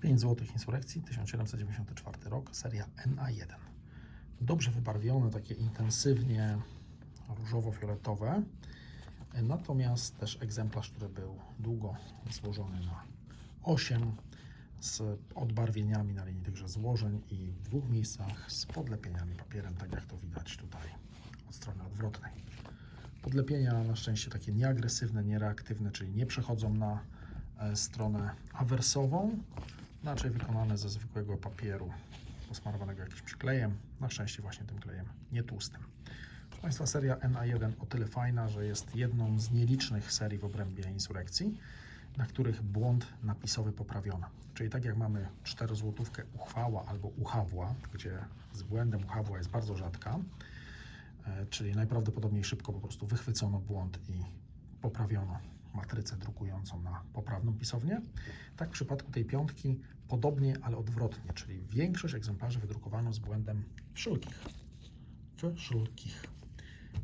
5 zł insurrekcji, 1794 rok, seria NA1. Dobrze wybarwione, takie intensywnie różowo-fioletowe. Natomiast też egzemplarz, który był długo złożony na 8 z odbarwieniami na linii tychże złożeń i w dwóch miejscach z podlepieniami papierem, tak jak to widać tutaj od strony odwrotnej. Podlepienia na szczęście takie nieagresywne, niereaktywne, czyli nie przechodzą na e, stronę awersową, raczej wykonane ze zwykłego papieru posmarowanego jakimś klejem, na szczęście właśnie tym klejem nie tłustym. Proszę Państwa, seria NA1 o tyle fajna, że jest jedną z nielicznych serii w obrębie insurrekcji, na których błąd napisowy poprawiono. Czyli tak jak mamy 4 złotówkę uchwała albo uchawła, gdzie z błędem uchawła jest bardzo rzadka, e, czyli najprawdopodobniej szybko po prostu wychwycono błąd i poprawiono matrycę drukującą na poprawną pisownię. Tak w przypadku tej piątki podobnie, ale odwrotnie, czyli większość egzemplarzy wydrukowano z błędem wszelkich. Wszelkich.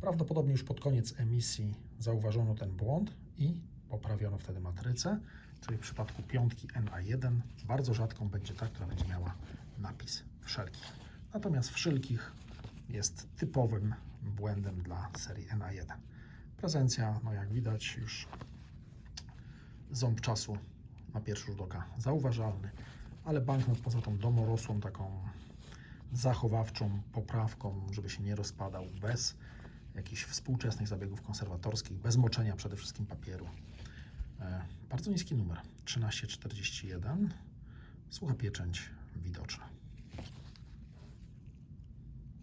Prawdopodobnie już pod koniec emisji zauważono ten błąd i poprawiono wtedy matrycę, czyli w przypadku piątki NA1 bardzo rzadką będzie ta, która będzie miała napis wszelkich. Natomiast wszelkich jest typowym błędem dla serii NA1. Prezencja, no jak widać, już ząb czasu na pierwszy rzut oka zauważalny, ale banknot poza tą domorosłą taką zachowawczą poprawką, żeby się nie rozpadał bez jakichś współczesnych zabiegów konserwatorskich, bez moczenia przede wszystkim papieru. E, bardzo niski numer 1341, sucha pieczęć widoczna.